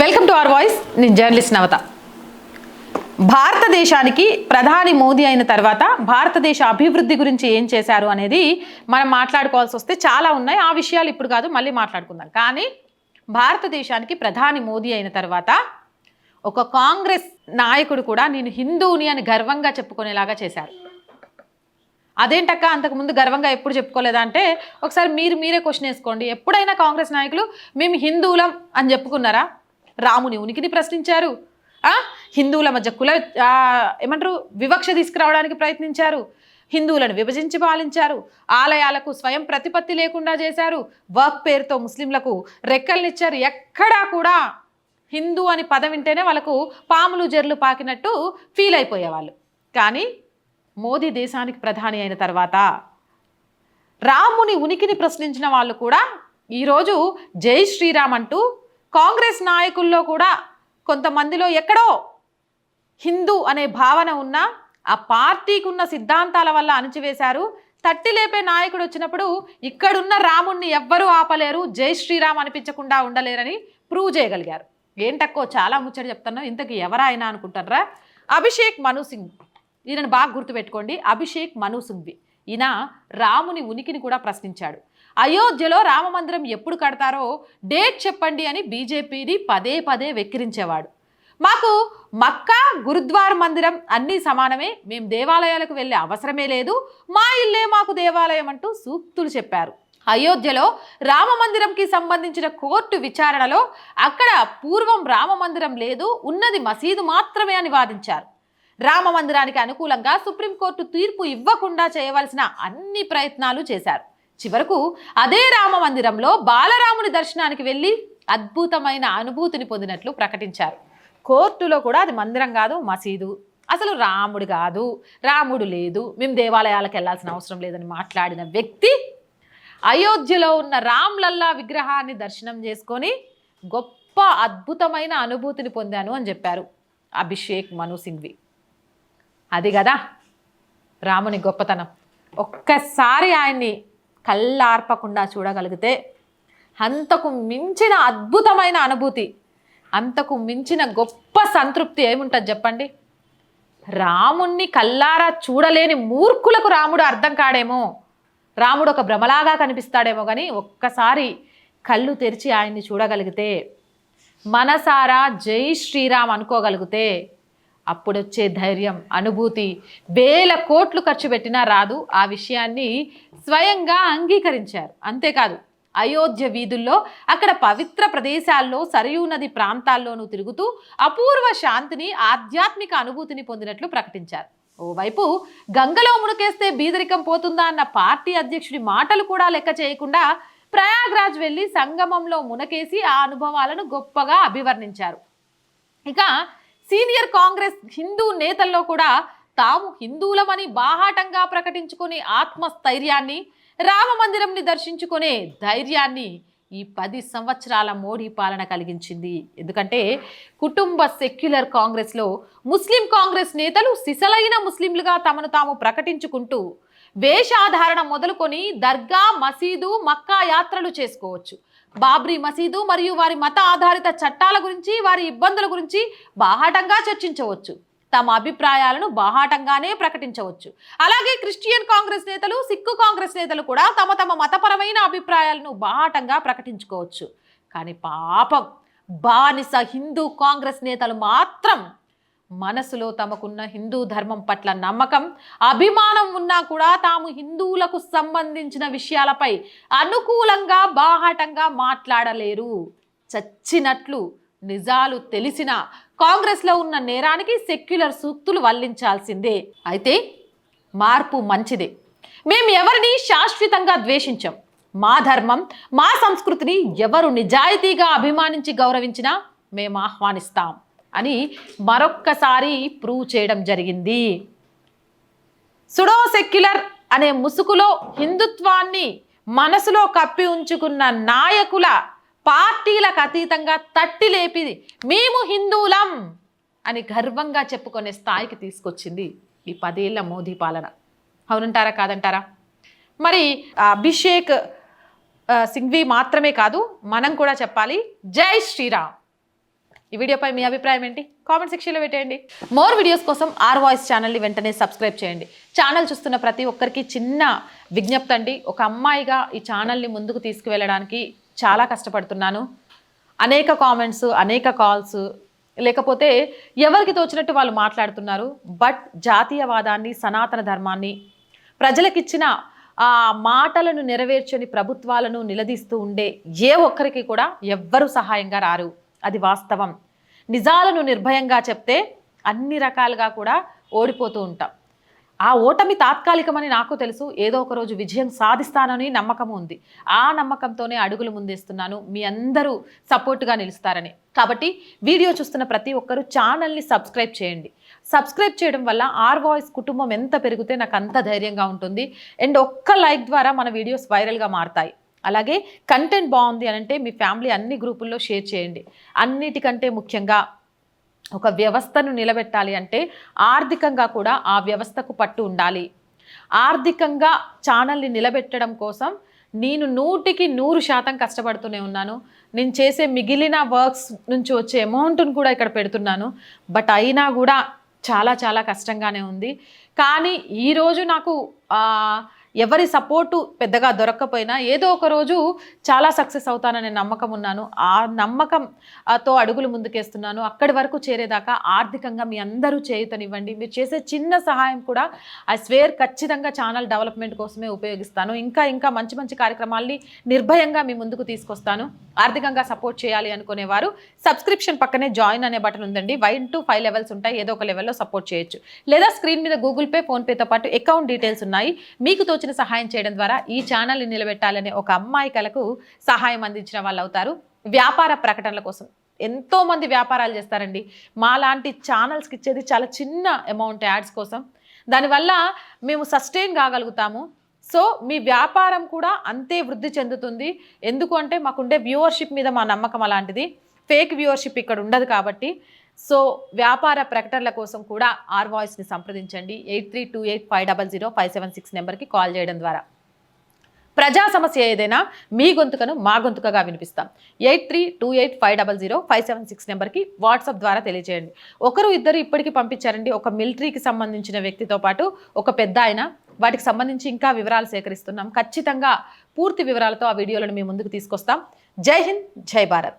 Welcome to our voice నేను journalist నవత. భారతదేశానికి ప్రధాని మోదీ అయిన తర్వాత భారతదేశ అభివృద్ధి గురించి ఏం చేశారు అనేది మనం మాట్లాడుకోవాల్సి వస్తే చాలా ఉన్నాయి. ఆ విషయాలు ఇప్పుడు కాదు మళ్ళీ మాట్లాడుకుందాం. కానీ భారతదేశానికి ప్రధాని మోదీ అయిన తర్వాత ఒక కాంగ్రెస్ నాయకుడు కూడా నేను హిందువుని అని గర్వంగా చెప్పుకునేలాగా చేశారు. అదేంటక్క? అంతకుముందు గర్వంగా ఎప్పుడు చెప్పుకోలేదా అంటే ఒకసారి మీరు మీరే క్వశ్చన్ వేసుకోండి. ఎప్పుడైనా కాంగ్రెస్ నాయకులు మేము హిందువులం అని చెప్పుకున్నారా? రాముని ఉనికిని ప్రశ్నించారు. హిందువుల మధ్య కుల ఏమంటారు వివక్ష తీసుకురావడానికి ప్రయత్నించారు. హిందువులను విభజించి పాలించారు. ఆలయాలకు స్వయం ప్రతిపత్తి లేకుండా చేశారు. వర్క్ పేరుతో ముస్లింలకు రెక్కల్నిచ్చారు. ఎక్కడా కూడా హిందూ అని పదం వింటేనే వాళ్ళకు పాములు జెర్లు పాకినట్టు ఫీల్ అయిపోయేవాళ్ళు. కానీ మోదీ దేశానికి ప్రధాని అయిన తర్వాత రాముని ఉనికిని ప్రశ్నించిన వాళ్ళు కూడా ఈరోజు జై శ్రీరామ్ అంటూ కాంగ్రెస్ నాయకుల్లో కూడా కొంతమందిలో ఎక్కడో హిందూ అనే భావన ఉన్న ఆ పార్టీకి ఉన్న సిద్ధాంతాల వల్ల అణిచివేశారు. తట్టి లేపే నాయకుడు వచ్చినప్పుడు ఇక్కడున్న రాముణ్ణి ఎవ్వరూ ఆపలేరు జై శ్రీరామ్ అనిపించకుండా ఉండలేరని ప్రూవ్ చేయగలిగారు. ఏంటక్కో చాలా ముచ్చట చెప్తున్నావు ఇంతకు ఎవరైనా అనుకుంటారా అభిషేక్ మను సింగ్. ఈయనను బాగా గుర్తుపెట్టుకోండి అభిషేక్ మను సింగ్వి. ఈయన రాముని ఉనికిని కూడా ప్రశ్నించాడు. అయోధ్యలో రామ మందిరం ఎప్పుడు కడతారో డేట్ చెప్పండి అని బీజేపీని పదే పదే వెక్కిరించేవాడు. మాకు మక్కా గురుద్వార మందిరం అన్నీ సమానమే మేము దేవాలయాలకు వెళ్ళే అవసరమే లేదు మా ఇల్లే మాకు దేవాలయం అంటూ సూక్తులు చెప్పారు. అయోధ్యలో రామ మందిరంకి సంబంధించిన కోర్టు విచారణలో అక్కడ పూర్వం రామ మందిరం లేదు ఉన్నది మసీదు మాత్రమే అని వాదించారు. రామ మందిరానికి అనుకూలంగా సుప్రీంకోర్టు తీర్పు ఇవ్వకుండా చేయవలసిన అన్ని ప్రయత్నాలు చేశారు. చివరకు అదే రామ మందిరంలో బాలరాముని దర్శనానికి వెళ్ళి అద్భుతమైన అనుభూతిని పొందినట్లు ప్రకటించారు. కోర్టులో కూడా అది మందిరం కాదు మసీదు. అసలు రాముడు కాదు రాముడు లేదు మేము దేవాలయాలకు వెళ్ళాల్సిన అవసరం లేదని మాట్లాడిన వ్యక్తి అయోధ్యలో ఉన్న రామ్లల్లా విగ్రహాన్ని దర్శనం చేసుకొని గొప్ప అద్భుతమైన అనుభూతిని పొందాను అని చెప్పారు అభిషేక్ మను సింఘ్వి. అది కదా రాముని గొప్పతనం. ఒక్కసారి ఆయన్ని కళ్ళార్పకుండా చూడగలిగితే అంతకు మించిన అద్భుతమైన అనుభూతి అంతకు మించిన గొప్ప సంతృప్తి ఏముంటుంది చెప్పండి? రాముణ్ణి కల్లారా చూడలేని మూర్ఖులకు రాముడు అర్థం కాడేమో రాముడు ఒక భ్రమలాగా కనిపిస్తాడేమో కానీ ఒక్కసారి కళ్ళు తెరిచి ఆయన్ని చూడగలిగితే మనసారా జై శ్రీరామ్ అనుకోగలిగితే అప్పుడొచ్చే ధైర్యం అనుభూతి వేల కోట్లు ఖర్చు పెట్టినా రాదు. ఆ విషయాన్ని స్వయంగా అంగీకరించారు. అంతేకాదు అయోధ్య వీధుల్లో అక్కడ పవిత్ర ప్రదేశాల్లో సరయూ నది ప్రాంతాల్లోనూ తిరుగుతూ అపూర్వ శాంతిని ఆధ్యాత్మిక అనుభూతిని పొందినట్లు ప్రకటించారు. ఓవైపు గంగలో మునికేస్తే బీదరికం పోతుందా అన్న పార్టీ అధ్యక్షుడి మాటలు కూడా లెక్క చేయకుండా ప్రయాగ్రాజ్ వెళ్ళి సంగమంలో మునకేసి ఆ అనుభవాలను గొప్పగా అభివర్ణించారు. ఇక సీనియర్ కాంగ్రెస్ హిందూ నేతల్లో కూడా తాము హిందువులమని బాహాటంగా ప్రకటించుకునే ఆత్మస్థైర్యాన్ని రామ మందిరంని దర్శించుకునే ధైర్యాన్ని ఈ పది సంవత్సరాల మోడీ పాలన కలిగించింది. ఎందుకంటే కుటుంబ సెక్యులర్ కాంగ్రెస్లో ముస్లిం కాంగ్రెస్ నేతలు సిసలైన ముస్లింలుగా తమను తాము ప్రకటించుకుంటూ వేషాధారణ మొదలుకొని దర్గా మసీదు మక్కా యాత్రలు చేసుకోవచ్చు. బాబ్రీ మసీదు మరియు వారి మత ఆధారిత చట్టాల గురించి వారి ఇబ్బందుల గురించి బాహాటంగా చర్చించవచ్చు. తమ అభిప్రాయాలను బాహాటంగానే ప్రకటించవచ్చు. అలాగే క్రిస్టియన్ కాంగ్రెస్ నేతలు సిక్కు కాంగ్రెస్ నేతలు కూడా తమ తమ మతపరమైన అభిప్రాయాలను బాహాటంగా ప్రకటించుకోవచ్చు. కానీ పాపం బానిస హిందూ కాంగ్రెస్ నేతలు మాత్రం మనసులో తమకున్న హిందూ ధర్మం పట్ల నమ్మకం అభిమానం ఉన్నా కూడా తాము హిందువులకు సంబంధించిన విషయాలపై అనుకూలంగా బాహాటంగా మాట్లాడలేరు. చచ్చినట్లు నిజాలు తెలిసిన కాంగ్రెస్లో ఉన్న నేరానికి సెక్యులర్ సూక్తులు వల్లించాల్సిందే. అయితే మార్పు మంచిదే. మేము ఎవరిని శాశ్వతంగా ద్వేషించాం? మా ధర్మం మా సంస్కృతిని ఎవరు నిజాయితీగా అభిమానించి గౌరవించినా మేము ఆహ్వానిస్తాం. అని మరొక్కసారి ప్రూవ్ చేయడం జరిగింది. సుడో సెక్యులర్ అనే ముసుగులో హిందుత్వాన్ని మనసులో కప్పి ఉంచుకున్న నాయకుల పార్టీలకు అతీతంగా తట్టి లేపి మేము హిందువులం అని గర్వంగా చెప్పుకునే స్థాయికి తీసుకొచ్చింది ఈ పదేళ్ళ మోదీ పాలన. అవునంటారా కాదంటారా? మరి అభిషేక్ సింఘ్వి మాత్రమే కాదు మనం కూడా చెప్పాలి జై శ్రీరామ్. ఈ వీడియోపై మీ అభిప్రాయం ఏంటి? కామెంట్ సెక్షన్లో పెట్టేయండి. మోర్ వీడియోస్ కోసం ఆర్ వాయిస్ ఛానల్ని వెంటనే సబ్స్క్రైబ్ చేయండి. ఛానల్ చూస్తున్న ప్రతి ఒక్కరికి చిన్న విజ్ఞప్తి అండి. ఒక అమ్మాయిగా ఈ ఛానల్ని ముందుకు తీసుకువెళ్ళడానికి చాలా కష్టపడుతున్నాను. అనేక కామెంట్స్ అనేక కాల్స్ లేకపోతే ఎవరికి తోచినట్టు వాళ్ళు మాట్లాడుతున్నారు. బట్ జాతీయవాదాన్ని సనాతన ధర్మాన్ని ప్రజలకిచ్చిన ఆ మాటలను నెరవేర్చని ప్రభుత్వాలను నిలదీస్తూ ఉండే ఏ ఒక్కరికి కూడా ఎవ్వరు సహాయంగా రారు. అది వాస్తవం. నిజాలను నిర్భయంగా చెప్తే అన్ని రకాలుగా కూడా ఓడిపోతూ ఉంటాం. ఆ ఓటమి తాత్కాలికమని నాకు తెలుసు. ఏదో ఒక రోజు విజయం సాధిస్తానని నమ్మకం ఉంది. ఆ నమ్మకంతోనే అడుగులు ముందేస్తున్నాను. మీ అందరూ సపోర్ట్గా నిలుస్తారని. కాబట్టి వీడియో చూస్తున్న ప్రతి ఒక్కరూ ఛానల్ని సబ్స్క్రైబ్ చేయండి. సబ్స్క్రైబ్ చేయడం వల్ల ఆర్ వాయిస్ కుటుంబం ఎంత పెరిగితే నాకు అంత ధైర్యంగా ఉంటుంది. అండ్ ఒక్క లైక్ ద్వారా మన వీడియోస్ వైరల్గా మారతాయి. అలాగే కంటెంట్ బాగుంది అని అంటే మీ ఫ్యామిలీ అన్ని గ్రూపుల్లో షేర్ చేయండి. అన్నిటికంటే ముఖ్యంగా ఒక వ్యవస్థను నిలబెట్టాలి అంటే ఆర్థికంగా కూడా ఆ వ్యవస్థకు పట్టు ఉండాలి. ఆర్థికంగా ఛానల్ని నిలబెట్టడం కోసం నేను నూటికి నూరు శాతం కష్టపడుతూనే ఉన్నాను. నేను చేసే మిగిలిన వర్క్స్ నుంచి వచ్చే అమౌంట్ను కూడా ఇక్కడ పెడుతున్నాను. బట్ అయినా కూడా చాలా చాలా కష్టంగానే ఉంది. కానీ ఈరోజు నాకు ఎవరి సపోర్టు పెద్దగా దొరక్కపోయినా ఏదో ఒక రోజు చాలా సక్సెస్ అవుతాననే నమ్మకం ఉన్నాను. ఆ నమ్మకం తో అడుగులు ముందుకేస్తున్నాను. అక్కడి వరకు చేరేదాకా ఆర్థికంగా మీ అందరూ చేయుతనివ్వండి. మీరు చేసే చిన్న సహాయం కూడా ఐ స్వేర్ ఖచ్చితంగా ఛానల్ డెవలప్మెంట్ కోసమే ఉపయోగిస్తాను. ఇంకా ఇంకా మంచి మంచి కార్యక్రమాల్ని నిర్భయంగా మీ ముందుకు తీసుకొస్తాను. ఆర్థికంగా సపోర్ట్ చేయాలి అనుకునేవారు సబ్స్క్రిప్షన్ పక్కనే జాయిన్ అనే బటన్ ఉందండి. వన్ టు ఫైవ్ లెవెల్స్ ఉంటాయి. ఏదో ఒక లెవెల్లో సపోర్ట్ చేయొచ్చు. లేదా స్క్రీన్ మీద గూగుల్ పే ఫోన్పేతో పాటు అకౌంట్ డీటెయిల్స్ ఉన్నాయి. మీకు తోచిన సహాయం చేయడం ద్వారా ఈ ఛానల్ని నిలబెట్టాలనే ఒక అమ్మాయి కలకు సహాయం అందించిన వాళ్ళు అవుతారు. వ్యాపార ప్రకటనల కోసం ఎంతోమంది వ్యాపారాలు చేస్తారండి. మా లాంటి ఛానల్స్కి ఇచ్చేది చాలా చిన్న అమౌంట్ యాడ్స్ కోసం. దానివల్ల మేము సస్టైన్ కాగలుగుతాము. సో మీ వ్యాపారం కూడా అంతే వృద్ధి చెందుతుంది. ఎందుకు అంటే మాకుండే వ్యూవర్షిప్ మీద మా నమ్మకం అలాంటిది. ఫేక్ వ్యూవర్షిప్ ఇక్కడ ఉండదు కాబట్టి సో వ్యాపార ప్రకటనల కోసం కూడా ఆర్ వాయిస్ని సంప్రదించండి. Eight three two eight five double zero five seven six నెంబర్కి కాల్ చేయడం ద్వారా. ప్రజా సమస్య ఏదైనా మీ గొంతుకను మా గొంతుకగా వినిపిస్తాం. Eight three two eight five double zero five seven six నెంబర్కి వాట్సాప్ ద్వారా తెలియజేయండి ఒకరు ఇద్దరు ఇప్పటికీ పంపించారండి. ఒక మిలిటరీకి సంబంధించిన వ్యక్తితో పాటు ఒక పెద్ద ఆయన. వాటికి సంబంధించి ఇంకా వివరాలు సేకరిస్తున్నాం. ఖచ్చితంగా పూర్తి వివరాలతో ఆ వీడియోలను మీ ముందుకు తీసుకొస్తాం. జై హింద్ జై భారత్.